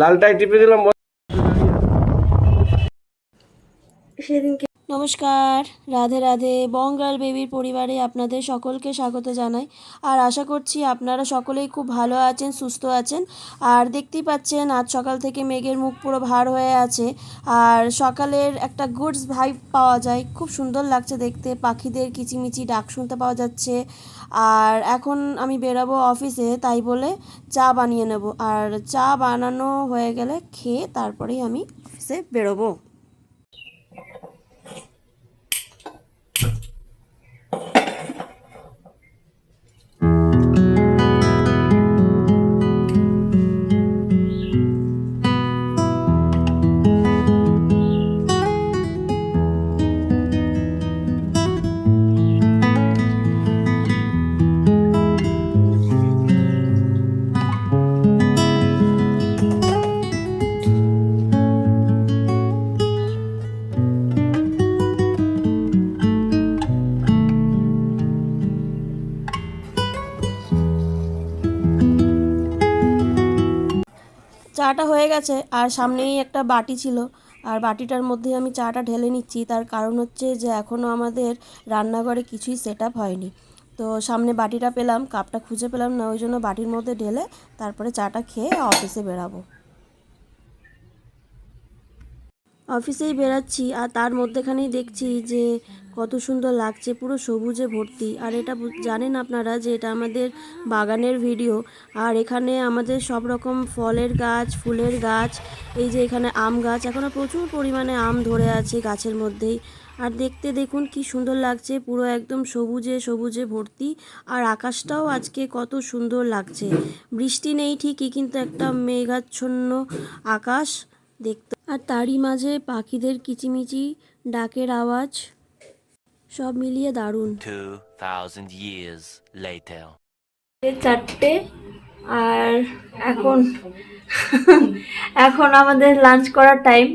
লালটাই টিপে দিলাম সেদিনকে নমস্কার রাধে রাধে বঙ্গাল বেবির পরিবারে আপনাদের সকলকে স্বাগত জানাই। আর আশা করছি আপনারা সকলেই খুব ভালো আছেন সুস্থ আছেন। আর দেখতেই পাচ্ছেন আজ সকাল থেকে মেঘের মুখ পুরো ভার হয়ে আছে। আর সকালের একটা গুডস ভাইব পাওয়া যায়। খুব সুন্দর লাগছে দেখতে পাখিদের কিচিমিচি ডাক শুনতে পাওয়া যাচ্ছে। আর এখন আমি বেরাবো অফিসে, তাই বলে চা বানিয়ে নেব। আর চা বানানো হয়ে গেলে খেয়ে তারপরেই আমি অফিসে বেরোবো। চাটা হয়ে গেছে, আর সামনেই একটা বাটি ছিল। আর বাটিটার মধ্যে আমি চাটা ঢেলে নিচ্ছি। তার কারণ হচ্ছে যে এখনও আমাদের রান্নাঘরে কিছুই সেট আপ হয়নি। তো সামনে বাটিটা পেলাম, কাপটা খুঁজে পেলাম না, ওই জন্য বাটির মধ্যে ঢেলে তারপরে চাটা খেয়ে অফিসে বেরাবো। অফিসেই বেরাচ্ছি আর তার মধ্যেখানেই দেখছি যে কত সুন্দর লাগছে, পুরো সবুজে ভর্তি। আর এটা জানেন আপনারা যে এটা আমাদের বাগানের ভিডিও। আর এখানে আমাদের সব রকম ফলের গাছ, ফুলের গাছ, এই যে এখানে আম গাছ এখনও প্রচুর পরিমাণে আম ধরে আছে গাছের মধ্যেই। আর দেখতে দেখুন কি সুন্দর লাগছে, পুরো একদম সবুজে সবুজে ভর্তি। আর আকাশটাও আজকে কত সুন্দর লাগছে। বৃষ্টি নেই ঠিকই, কিন্তু একটা মেঘাচ্ছন্ন আকাশ দেখতে আর তারই মাঝে পাখিদের কিচিমিচি ডাকের আওয়াজ সব মিলিয়ে দারুণ। 2,000 years later. চারটে আর এখন এখন আমাদের লাঞ্চ করার টাইম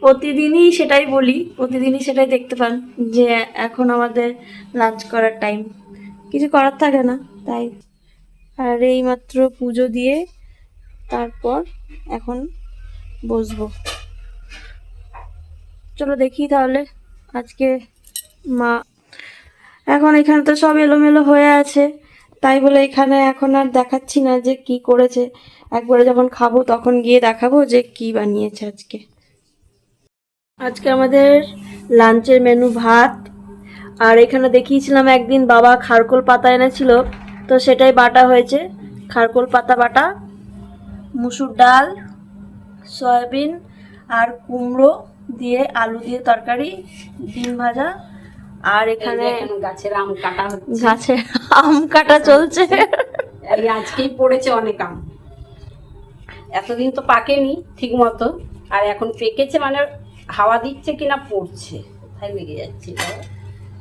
প্রতিদিনই সেটাই বলি প্রতিদিনই সেটাই দেখতে পান যে এখন আমাদের লাঞ্চ করার টাইম কিছু করার থাকে না তাই। আর এইমাত্র পুজো দিয়ে তারপর এখন বসবো। চলো দেখি তাহলে। আজকে মা এখন এখানে তো সব এলোমেলো হয়ে আছে। তাই বলে এখানে এখন আর দেখাচ্ছি না যে কি করেছে। একবারে যখন খাব তখন গিয়ে দেখাবো যে কি বানিয়েছে আজকে। আজকে আমাদের লাঞ্চের মেনু ভাত। আর এখানে দেখিয়েছিলাম একদিন বাবা খারকোল পাতা এনেছিল, তো সেটাই বাটা হয়েছে। খারকোল পাতা বাটা, মুসুর ডাল, সয়াবিন আর কুমড়ো। দিয়ে আলু দিয়ে তরকারি ডিম ভাজা আর এখানে গাছের আম কাটা হচ্ছে। গাছে আম কাটা চলছে। এই আজকেই পড়েছে অনেক আম। এতদিন তো পাকেনি ঠিক মতো আর এখন পেকেছে মানে হাওয়া দিচ্ছে কিনা পড়ছে। কোথায় লেগে যাচ্ছে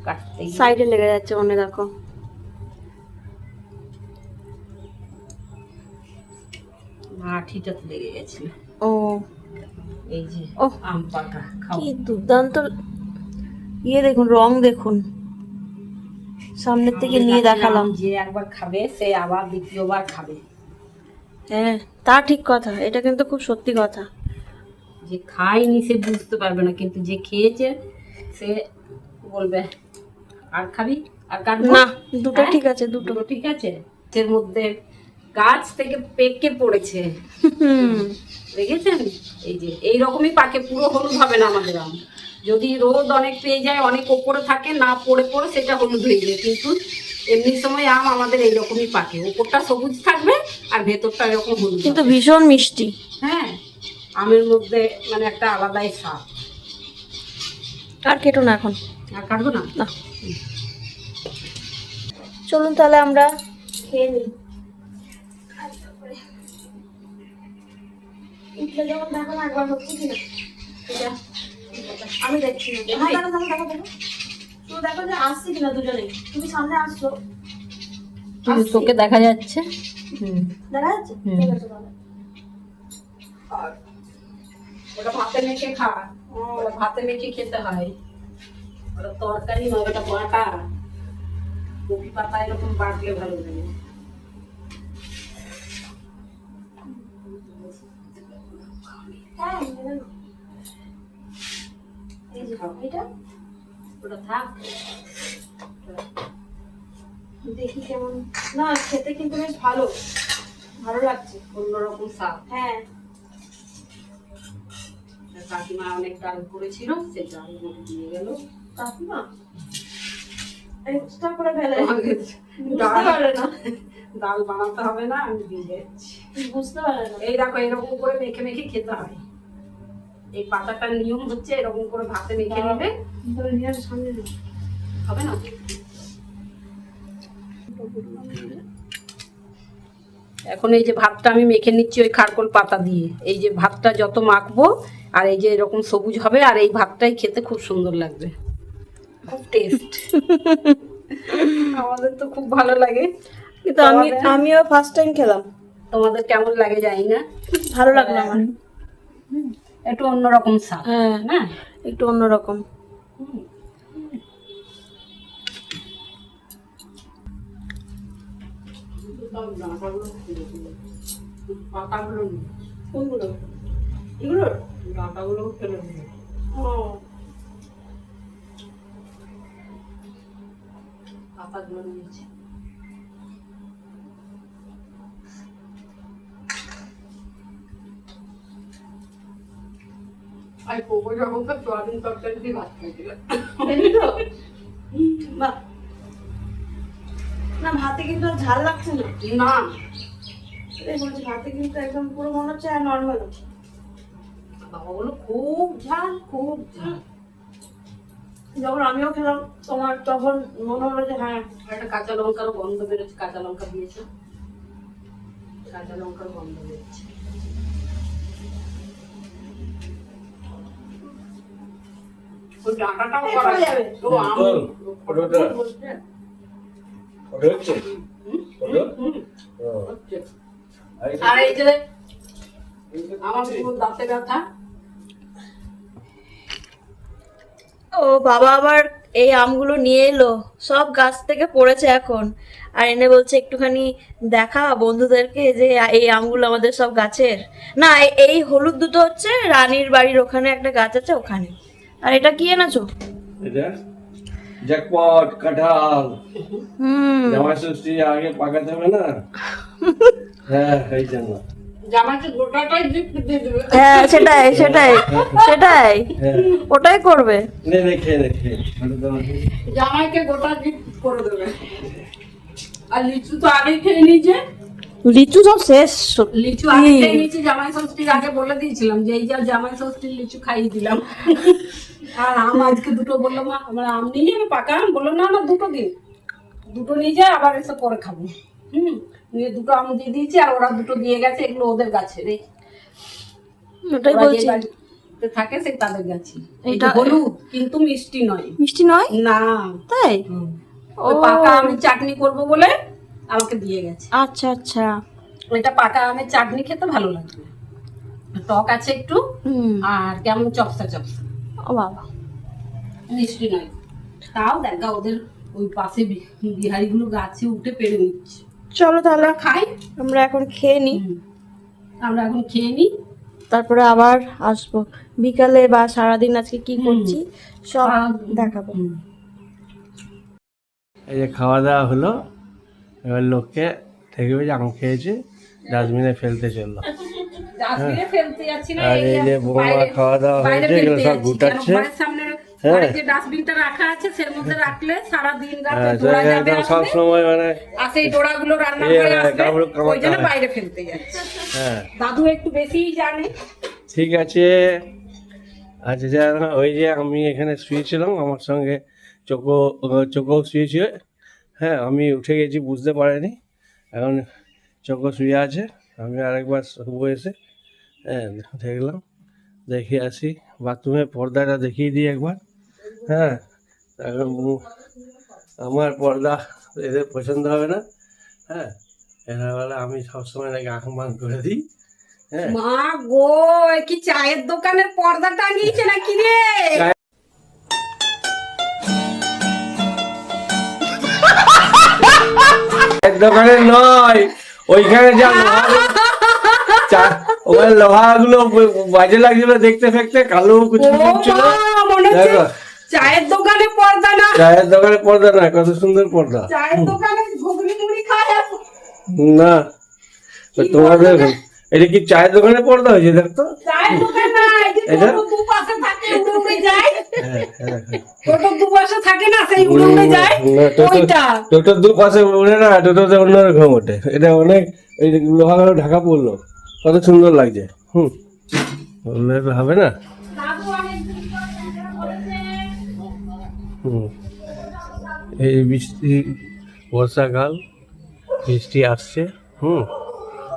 কাটতে সাইডে লেগে যাচ্ছে মনে দেখো। মাটিটাতে লেগে গেছিল। ও। এই যে। আম পাকা কি দুর্দান্ত। ইয়ে দেখুন রং দেখুন। সামনের থেকে নিয়ে দেখালাম। যে একবার খাবে সে আবার দ্বিতীয়বার খাবে। হ্যাঁ তা ঠিক কথা এটা কিন্তু খুব সত্যি কথা। যে খায়নি সে বুঝতে পারবে না কিন্তু যে খেয়েছে সে বলবে আর খাবি? আর কাটবো? না দুটো হ্যাঁ? ঠিক আছে দুটো। দুটো ঠিক আছে? এর মধ্যে গাছ থেকে পেকে পড়েছে। দেখেছেন? এই যে এই রকমই পাকে পুরো হলুদ হবে না আমাদের আম। যদি রোদ অনেক পেয়ে যায় অনেক ওপরে থাকে না পড়ে পড়ে সেটা হলুদ হয়ে যায়। কিন্তু এমনি সময় আম আমাদের এইরকমই পাকে। ওপরটা সবুজ থাকবে আর ভেতরটা এরকম হলুদ কিন্তু ভীষণ মিষ্টি। হ্যাঁ আমের মধ্যে মানে একটা আলাদাই স্বাদ। আর কেটো না এখন। আর কাটবো না? না। চলুন তাহলে আমরা খেয়ে নিই। উঠলে যখন দেখো একবার হচ্ছে কি না এটা আমি দেখছি। হ্যাঁ, দেখো দেখো দেখো দেখো। শুধু দেখো যে আসছে কিনা দুজনে তুমি সামনে আসছো। তোকে দেখা যাচ্ছে? হুম। দেখা ওটা ভাতে মেখে খা ওটা ভাতে মেখে খেতে হয়। ওটা তরকারি নয় ওটা বাটা। কপি পাতা এরকম বাটলে ভালো লাগে। এই যে এটা? ওটা থাক। দেখি কেমন। না খেতে কিন্তু বেশ ভালো। ভালো লাগছে। অন্যরকম স্বাদ। হ্যাঁ। কাকিমা অনেক ডাল করেছিল সেই ডাল দিয়ে গেল। কাকিমা? এক্সট্রা করে ফেলে। বুঝতে পারে না। ডাল বানাতে হবে না আমি দিয়ে যাচ্ছি। বুঝতে পারে না। এই দেখো এরকম করে মেখে মেখে খেতে হয়। এই পাতাটার নিয়ম হচ্ছে এরকম করে ভাতে মেখে নেবে। তাহলে নিয়ে আসো সামনে দিন হবে না? এখন এই যে ভাতটা আমি মেখে নিচ্ছি ওই খারকোল পাতা দিয়ে। এই যে ভাতটা যত মাখবো আর এই যে এরকম সবুজ হবে আর এই ভাতটাই খেতে খুব সুন্দর লাগবে। খুব টেস্ট আমাদের তো খুব ভালো লাগে। কিন্তু আমি আমিও ফার্স্ট টাইম খেলাম। তোমাদের কেমন লাগে জানি না। ভালো লাগল আমার। একটু অন্যরকম স্বাদ হ্যাঁ। না? একটু অন্যরকম। পাতাগুলো। কোনগুলো ডাঁটাগুলো ফেলে ও। পাতাগুলো নিয়েছি। আর কোবো যখন তো সোয়াবিন তরকারি দিয়ে ভাত বাহ। না ভাতে কিন্তু আর ঝাল লাগছে না। না। বলছি ভাতে কিন্তু একদম পুরো মনে হচ্ছে আর নর্মাল বাবাগুলো খুব ঝাল খুব ঝাল। যখন আমিও খেলাম তোমার তখন মনে হলো যে হ্যাঁ। একটা কাঁচা লঙ্কারও গন্ধ বেরোচ্ছে কাঁচা লঙ্কা দিয়েছে। কাঁচা লঙ্কার গন্ধ বেরোচ্ছে। ডাঁটাটাও করা যাবে। ও আম ফটোটা। বলছে। হচ্ছে। ওটা হচ্ছে। আর এই- যে আমার পুরো দাঁতে ব্যথা। ও বাবা আবার এই আমগুলো নিয়ে এলো। সব গাছ থেকে পড়েছে এখন। আর এনে বলছে একটুখানি দেখা বন্ধুদেরকে যে এই আমগুলো আমাদের সব গাছের। না এই হলুদ দুটো হচ্ছে রানীর বাড়ির ওখানে একটা গাছ আছে ওখানে। আর এটা কি এনেছো? এটা জ্যাকপট কাঁঠাল। হুম। জামাই ষষ্ঠী আগে পাকাতে হবে না? হ্যাঁ এই জন্য। জামাইকে গোটাটাই gift দিয়ে দেবে। হ্যাঁ সেটাই সেটাই সেটাই। হ্যাঁ। ওটাই করবে। নে নে খেয়ে নে খেয়ে জামাইকে গোটা গিফট করে দেবে। আর লিচু তো আগেই খেয়ে নিয়েছে। লিচু সব শেষ। লিচু আগে নিয়েছি জামাই ষষ্ঠীর আগে বলে দিয়েছিলাম যে এই যা জামাই ষষ্ঠীর লিচু খাইয়ে দিলাম। আর আম আজকে দুটো বলল মা আমার আম নিয়ে যাবে পাকা আম? বলল না না দুটো দিন। দুটো নিয়ে যায় আবার এসে পরে খাব। হুম নিয়ে দুটো আম দিয়ে দিয়েছি আর ওরা দুটো দিয়ে গেছে এগুলো ওদের গাছে রে। ওটাই বলছি। থাকে সে তাদের গাছে। এটা- হলুদ কিন্তু মিষ্টি নয়। মিষ্টি নয়? না। তাই? ওই পাকা আমি চাটনি করব বলে আমাকে দিয়ে গেছে। আচ্ছা আচ্ছা। এটা পাকা আমের চাটনি খেতে ভালো লাগবে। টক আছে একটু আর কেমন চপসা চপসা। ও বাবা। মিষ্টি নয়। তাও দেখা ওদের ওই পাশে বিহারিগুলো গাছে উঠে পেরে নিচ্ছে। চলো তাহলে। খাই। আমরা এখন খেয়ে নিই। আমরা এখন খেয়ে নিই। তারপরে আবার আসব। বিকালে বা সারাদিন আজকে কি করছি সব। দেখাবো। এই যে খাওয়া দাওয়া হলো। এবার লোককে দেখবে যে আম খেয়েছে ডাস্টবিনে ফেলতে চলল। না, আর এই যে বৌমা খাওয়া দাওয়া হয়েছে, এগুলো সব। গুটাচ্ছে। হ্যাঁ। হ্যাঁ। সব সময় মানে হ্যাঁ, যাচ্ছে। হ্যাঁ। দাদু একটু বেশিই জানে। ঠিক আছে। আচ্ছা যা ওই যে আমি এখানে শুয়েছিলাম আমার সঙ্গে চোখো চোখো শুয়েছিল। হ্যাঁ আমি উঠে গেছি, বুঝতে পারিনি। এখন চোখো শুয়ে আছে, আমি আরেকবার শুবো এসে। হ্যাঁ দেখলাম, দেখে আসি। বাথরুমের পর্দাটা দেখিয়ে দিই একবার। হ্যাঁ এখন আমার পর্দা এদের পছন্দ হবে না। হ্যাঁ এরা বলে আমি সবসময় নাকি আহ্বান করে দিই। হ্যাঁ। মা গো কি চায়ের দোকানের পর্দা টাঙিয়েছে নাকি রে? চায়ের দোকানে নয় ওইখানে যা চা- ওখানে লোহাগুলো ব- বাজে লাগছিল দেখতে ফেকতে কালো কিছু ছিল চায়ের দোকানে পর্দা না। চায়ের দোকানে পর্দা না কত সুন্দর পর্দা। চায়ের দোকানে ঘুগনি মুড়ি খায় না তোমাদের এটা কি চায়ের দোকানে পর্দা হয়েছে দেখতো? চায়ের দোকান এটা? দুপাশে থাকে উড়ে উড়ে যায়। হ্যাঁ হ্যাঁ হ্যাঁ। টোটো দুপাশে থাকে না সেই উড়ে উড়ে যায়। না, টোটো- ওইটা। টোটোর দু পাশে উঠে না টোটোতে অন্যরকম ওঠে। এটা অনেক এই লোহাগুলো ঢাকা পড়ল কত সুন্দর লাগছে। হুম। হবে না? এই বৃষ্টি বর্ষাকাল বৃষ্টি আসছে। হুম।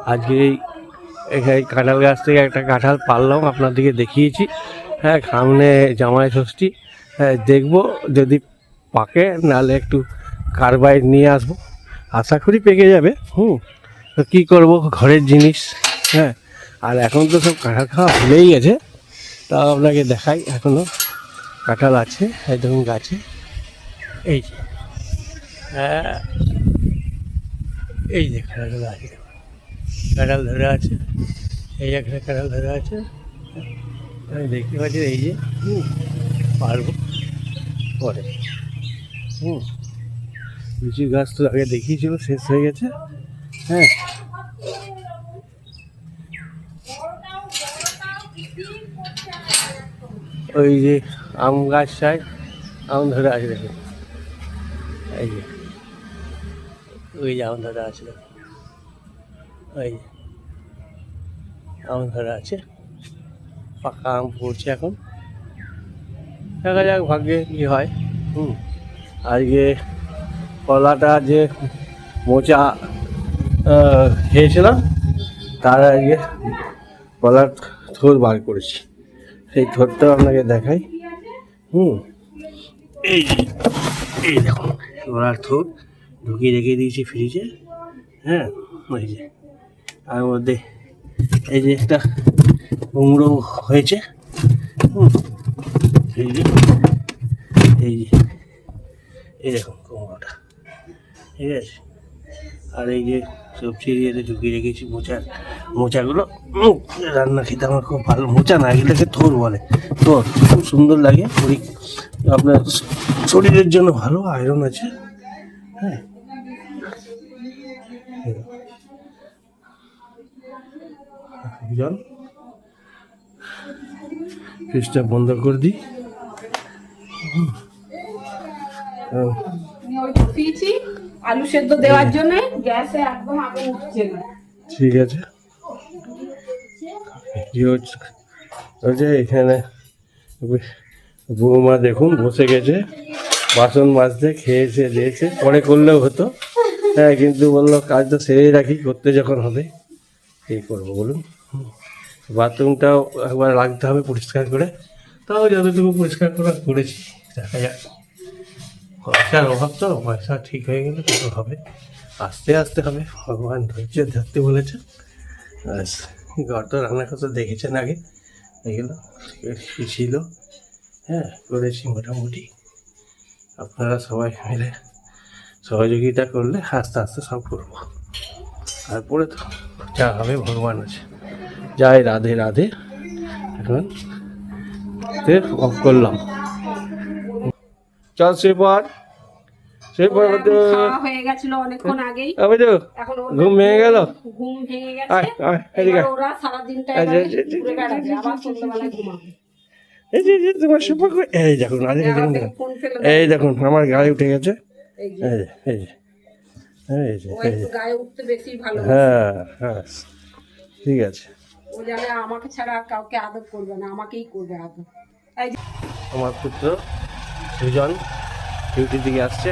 আজকে এই এখানে কাঁঠাল গাছ থেকে একটা কাঁঠাল পারলাম, আপনাদেরকে দেখিয়েছি। হ্যাঁ সামনে জামাই ষষ্ঠী। হ্যাঁ দেখব যদি পাকে, নাহলে একটু কারবাইড নিয়ে আসব। আশা করি পেকে যাবে, হুম। তো কী করব, ঘরের জিনিস হ্যাঁ। আর এখন তো সব কাঁঠাল খাওয়া ভুলেই গেছে। তাও আপনাকে দেখাই এখনও কাঁঠাল আছে এই দেখুন গাছে। এই যে হ্যাঁ। এই যে কাঁঠালগুলো আছে কাঁঠাল ধরে আছে, এই একটা কাঁঠাল ধরে আছে। আমি দেখতে পাচ্ছি এই যে পারব পরে। হুম লিচু গাছ তো আগে দেখিয়েছিল, শেষ হয়ে গেছে। হ্যাঁ। ওই যে আম গাছ চাই, আম ধরে আসবে এই যে, ওই যে আম ধরে দেখুন ওই আম ধরে আছে। পাকা আম পড়ছে এখন। দেখা যাক ভাগ্যে কী হয়। হুম, আজকে কলাটা যে মোচা খেয়েছিলাম, তার আজকে কলার থোর বার করেছি। সেই থোরটাও আপনাকে দেখাই। হুম, এই এই দেখুন, কলার থোর। ঢুকিয়ে রেখে দিয়েছি ফ্রিজে হ্যাঁ ওই যে। তার মধ্যে এই যে একটা কুমড়ো হয়েছে এই যে এই যে, এই দেখুন কুমড়োটা ঠিক আছে? আর এই যে সবজি ইয়েতে ঢুকিয়ে রেখেছি মোচা, মোচাগুলো রান্না খেতে আমার খুব ভালো, মোচা না, এগুলোকে থোর বলে, থোর, খুব সুন্দর লাগে আপনার শরীরের জন্য ভালো আয়রন আছে হ্যাঁ। জল ফ্রিজটা বন্ধ করে দিই। আলু সেদ্ধ দেওয়ার জন্য গ্যাসে একদম আগুন উঠছে না। ঠিক আছে। এখানে বৌমা দেখুন বসে গেছে বাসন মাজতে খেয়েছে দিয়েছে পরে করলেও হতো। হ্যাঁ কিন্তু বলল কাজটা সেরে রাখি করতে যখন হবে এই করব বলুন। বাথরুমটাও একবার রাখতে হবে পরিষ্কার করে। তাও যতটুকু পরিষ্কার করা করেছি, দেখা যাক। পয়সার অভাব তো, পয়সা ঠিক হয়ে গেলে তো হবে। আস্তে আস্তে হবে, ভগবান ধৈর্য ধরতে বলেছে। ঘরটা রান্না করতে দেখেছেন আগে। এগুলো ছিল? হ্যাঁ করেছি মোটামুটি। আপনারা সবাই মিলে সহযোগিতা করলে আস্তে আস্তে সব করব। তারপরে তো যা হবে, ভগবান আছে। যাই রাধে রাধে এখন অফ করলাম চল সে পর হয়ে গেছিল অনেকক্ষণ আগেই ঘুম ভেঙে গেল ঘুম ভেঙে গেছে আয় এদিকে এবার ওরা সারাদিনটা এই যে যে তোমার দেখুন আজ দেখুন এই দেখুন আমার গায়ে উঠে গেছে এই যে, এই যে এই যে হ্যাঁ হ্যাঁ ঠিক আছে ও জানে আমাকে ছাড়া আর কাউকে আদর করবে না আমাকেই করবে আদর আমার পুত্র সুজন ডিউটির দিকে আসছে।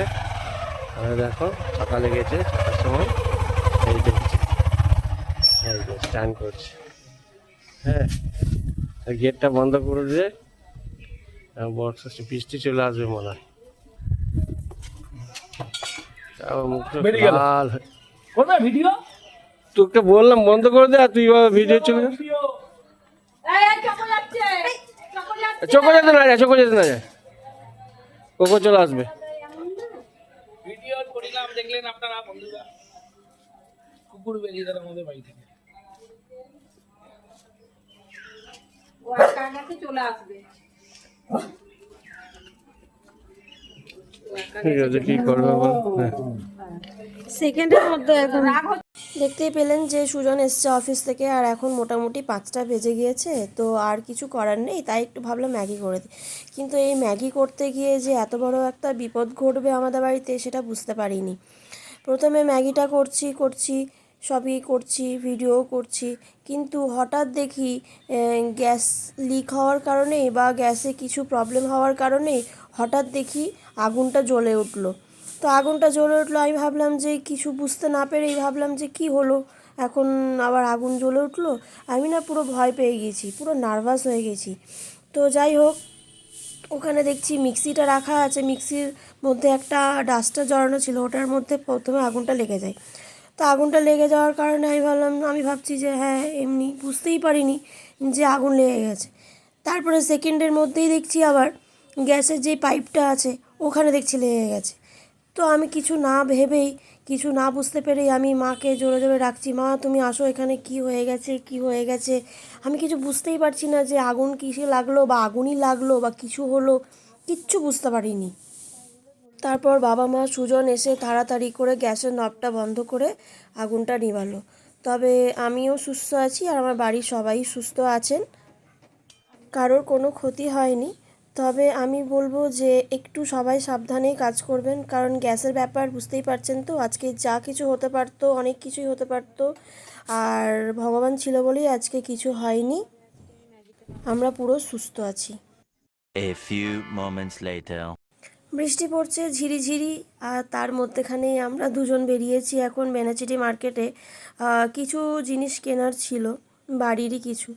আর দেখো সকালে গেছে ছটার সময় এই দেখছে এই যে স্টান করছে। হ্যাঁ গেটটা বন্ধ করে দিয়ে বর্ষা বৃষ্টি চলে আসবে মনে হয়। মুখটা লাল ভিডিও? তোকে বললাম বন্ধ করে দে আর তুই ভিডিও চলে। চোখো যেতে না যায় চোখো যেতে না যায় কোকো চলে আসবে। ভিডিও পরিণাম দেখলেন আপনারা বন্ধুরা। কুকুর বেরিয়ে গেল আমাদের বাড়ি থেকে। ও একা একাতে চলে আসবে? ঠিক আছে কি করবে বলো? হ্যাঁ। সেকেন্ডের মধ্যে এখন রাগ হচ্ছে দেখতেই পেলেন যে সুজন এসছে অফিস থেকে আর এখন মোটামুটি পাঁচটা বেজে গিয়েছে, তো আর কিছু করার নেই, তাই একটু ভাবলাম ম্যাগি করে দিই। কিন্তু এই ম্যাগি করতে গিয়ে যে এত বড় একটা বিপদ ঘটবে আমাদের বাড়িতে সেটা বুঝতে পারিনি। প্রথমে ম্যাগিটা করছি করছি, সবই করছি ভিডিও করছি, কিন্তু হঠাৎ দেখি গ্যাস লিক হওয়ার কারণে বা গ্যাসে কিছু প্রবলেম হওয়ার কারণে হঠাৎ দেখি আগুনটা জ্বলে উঠল। তো আগুনটা জ্বলে উঠল, আমি ভাবলাম যে কিছু বুঝতে না পেরেই ভাবলাম যে কি হলো। এখন আবার আগুন জ্বলে উঠল, আমি না পুরো ভয় পেয়ে গেছি পুরো নার্ভাস হয়ে গেছি। তো যাই হোক, ওখানে দেখছি মিক্সিটা রাখা আছে, মিক্সির মধ্যে একটা ডাস্টার জড়ানো ছিল, ওটার মধ্যে প্রথমে আগুনটা লেগে যায়। তো আগুনটা লেগে যাওয়ার কারণে আমি ভাবলাম, আমি ভাবছি যে হ্যাঁ এমনি বুঝতেই পারিনি যে আগুন লেগে গেছে। তারপরে সেকেন্ডের মধ্যেই দেখছি আবার গ্যাসের যে পাইপটা আছে, ওখানে দেখছি লেগে গেছে। তো আমি কিছু না ভেবেই, কিছু না বুঝতে পেরেই আমি মাকে জোরে জোরে ডাকছি, মা, তুমি আসো এখানে, কি হয়ে গেছে, কি হয়ে গেছে? আমি কিছু বুঝতেই পারছি না যে আগুন কিসে লাগল বা আগুনই লাগল বা কিছু হলো, কিচ্ছু বুঝতে পারিনি। তারপর বাবা মা সুজন এসে তাড়াতাড়ি করে গ্যাসের নবটা বন্ধ করে আগুনটা নিভালো। তবে আমিও সুস্থ আছি আর আমার বাড়ির সবাই সুস্থ আছেন। কারোর কোনো ক্ষতি হয়নি। তবে আমি বলব যে একটু সবাই সাবধানেই কাজ করবেন। কারণ গ্যাসের ব্যাপার বুঝতেই পারছেন তো আজকে যা কিছু হতে পারতো অনেক কিছুই হতে পারতো। আর ভগবান ছিল বলেই আজকে কিছু হয়নি। আমরা পুরো সুস্থ আছি। A few moments later. বৃষ্টি পড়ছে ঝিরিঝিরি আর তার মধ্যেখানেই আমরা দুজন বেরিয়েছি এখন বেনাচিটি মার্কেটে। কিছু জিনিস কেনার ছিল বাড়িরই কিছু।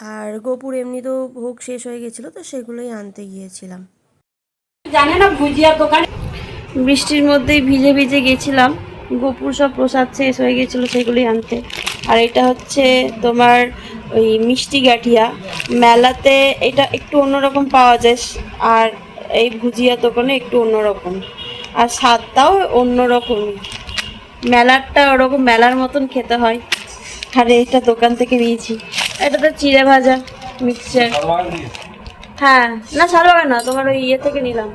আর গোপুর এমনিতেও ভোগ শেষ হয়ে গেছিল তো সেগুলোই আনতে গিয়েছিলাম। জানে না ভুজিয়ার দোকানে? বৃষ্টির মধ্যেই ভিজে ভিজে গেছিলাম। গোপুর সব প্রসাদ শেষ হয়ে গেছিল সেগুলি আনতে। আর এটা হচ্ছে তোমার ওই মিষ্টি গাঠিয়া। মেলাতে এটা একটু অন্যরকম পাওয়া যায় আর এই ভুজিয়া দোকানে একটু অন্যরকম। আর স্বাদটাও অন্যরকমই। মেলারটা ওরকম মেলার মতন খেতে হয়। আর এটা দোকান থেকে নিয়েছি। এটা তো চিড়ে ভাজা মিক্সচার হ্যাঁ। না শালবাগা না তোমার ওই ইয়ে থেকে নিলাম।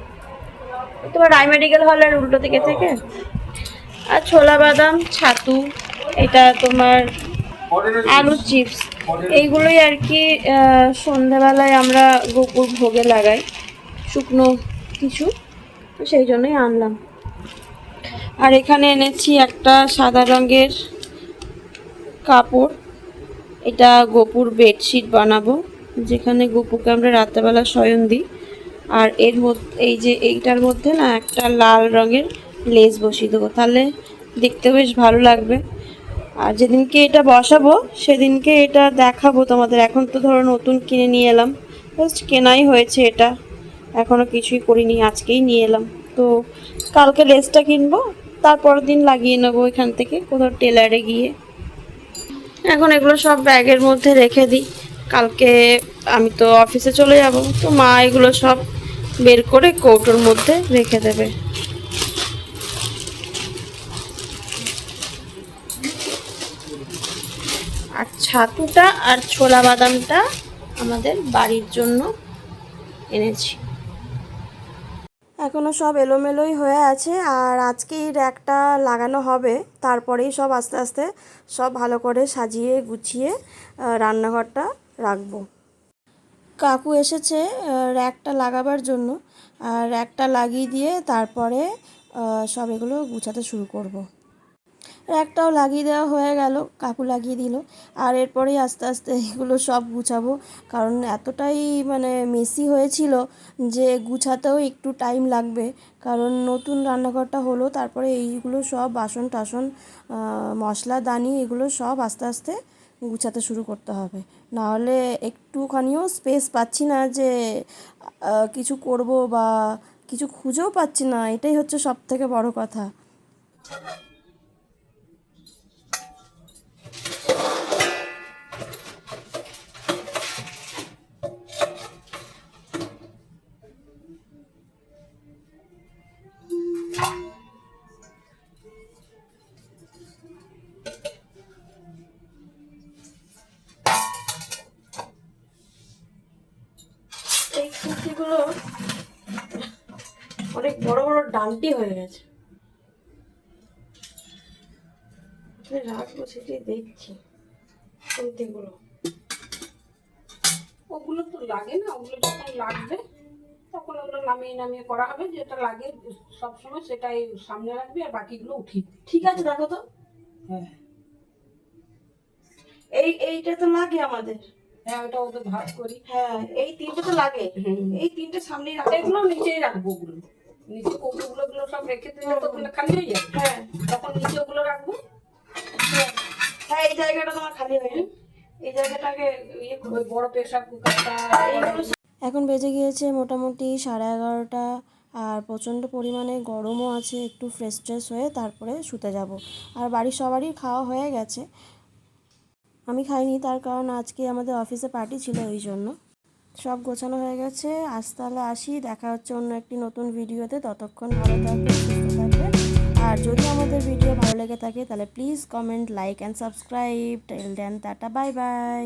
তোমার রায় মেডিকেল হলের উল্টো দিকে থেকে? আর ছোলা বাদাম ছাতু এটা তোমার আলু চিপস এইগুলোই আর কি আহ, সন্ধেবেলায় আমরা গোপুর ভোগে লাগাই। শুকনো কিছু। তো সেই জন্যই আনলাম। আর এখানে এনেছি একটা সাদা রঙের কাপড়। এটা গোপুর বেডশিট বানাবো, যেখানে গোপুকে আমরা রাত্রেবেলা শয়ন দিই। আর এর মধ্যে, এই যে এইটার মধ্যে না একটা লাল রঙের লেস বসিয়ে দেবো, তাহলে দেখতে বেশ ভালো লাগবে। আর যেদিনকে এটা বসাবো, সেদিনকে এটা দেখাবো তোমাদের। এখন তো ধরো নতুন কিনে নিয়ে এলাম, জাস্ট কেনাই হয়েছে এটা। এখনও কিছুই করিনি, আজকেই নিয়ে এলাম। তো কালকে লেসটা কিনবো, তারপরের দিন লাগিয়ে নেব এখান থেকে, কোথাও টেলারে গিয়ে। এখন এগুলো সব ব্যাগের মধ্যে রেখে দিই। কালকে আমি তো অফিসে চলে যাব, তো মা এগুলো সব বের করে কৌটোর মধ্যে রেখে দেবে। আর ছাতুটা আর ছোলা বাদামটা আমাদের বাড়ির জন্য এনেছি। এখনও সব এলোমেলোই হয়ে আছে, আর আজকেই র্যাকটা লাগানো হবে, তারপরেই সব আস্তে আস্তে সব ভালো করে সাজিয়ে গুছিয়ে রান্নাঘরটা রাখব কাকু এসেছে র্যাকটা লাগাবার জন্য আর র্যাকটা লাগিয়ে দিয়ে তারপরে সব এগুলো গুছাতে শুরু করব। র্যাকটাও লাগিয়ে দেওয়া হয়ে গেল, কাকু লাগিয়ে দিল। আর এরপরেই আস্তে আস্তে এগুলো সব গুছাবো। কারণ এতটাই মানে মেসি হয়েছিল যে গুছাতেও একটু টাইম লাগবে। কারণ নতুন রান্নাঘরটা হলো, তারপরে এইগুলো সব বাসন টাসন মশলা, দানি, এগুলো সব আস্তে আস্তে গুছাতে শুরু করতে হবে। নাহলে একটুখানিও স্পেস পাচ্ছি না যে কিছু করব বা কিছু খুঁজেও পাচ্ছি না। এটাই হচ্ছে সব থেকে বড় কথা। গাছগুলো অনেক বড় বড় ডান্টি হয়ে গেছে। রাখব সেটি দেখছি গুলো ওগুলো তো লাগে না ওগুলো যখন লাগবে তখন ওগুলো নামিয়ে নামিয়ে করা হবে যেটা লাগে সবসময় সেটাই সামনে রাখবে আর বাকিগুলো উঠিয়ে ঠিক আছে দেখো তো। হ্যাঁ। এই এইটা তো লাগে আমাদের। হ্যাঁ ওটা ওদের ভাগ করি। হ্যাঁ এই তিনটে তো লাগে। এই তিনটে সামনেই রাখো এগুলো নিচেই রাখব ওগুলো। নিচে কৌটোগুলো গুলো সব রেখে দিলে তো ওগুলো খালি হয়ে যাবে। হ্যাঁ। তখন নিচে ওগুলো রাখব। হ্যাঁ। হ্যাঁ এই জায়গাটা তোমার খালি হয়নি এই জায়গাটাকে ইয়ে। বড় প্রেশার কুকারটা এখন বেজে গিয়েছে মোটামুটি সাড়ে এগারোটা। আর প্রচণ্ড পরিমাণে গরমও আছে। একটু ফ্রেশ ট্রেশ হয়ে তারপরে শুতে যাব। আর বাড়ির সবারই খাওয়া হয়ে গেছে। আমি খাইনি, তার কারণ আজকে আমাদের অফিসে পার্টি ছিল ওই জন্য। সব গোছানো হয়ে গেছে। আজ তাহলে আসি, দেখা হচ্ছে অন্য একটি নতুন ভিডিওতে। ততক্ষণ ভালো থাকবে আর যদি আমাদের ভিডিও ভালো লেগে থাকে, তাহলে please comment like and subscribe till then tata bye by